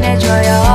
전해줘요.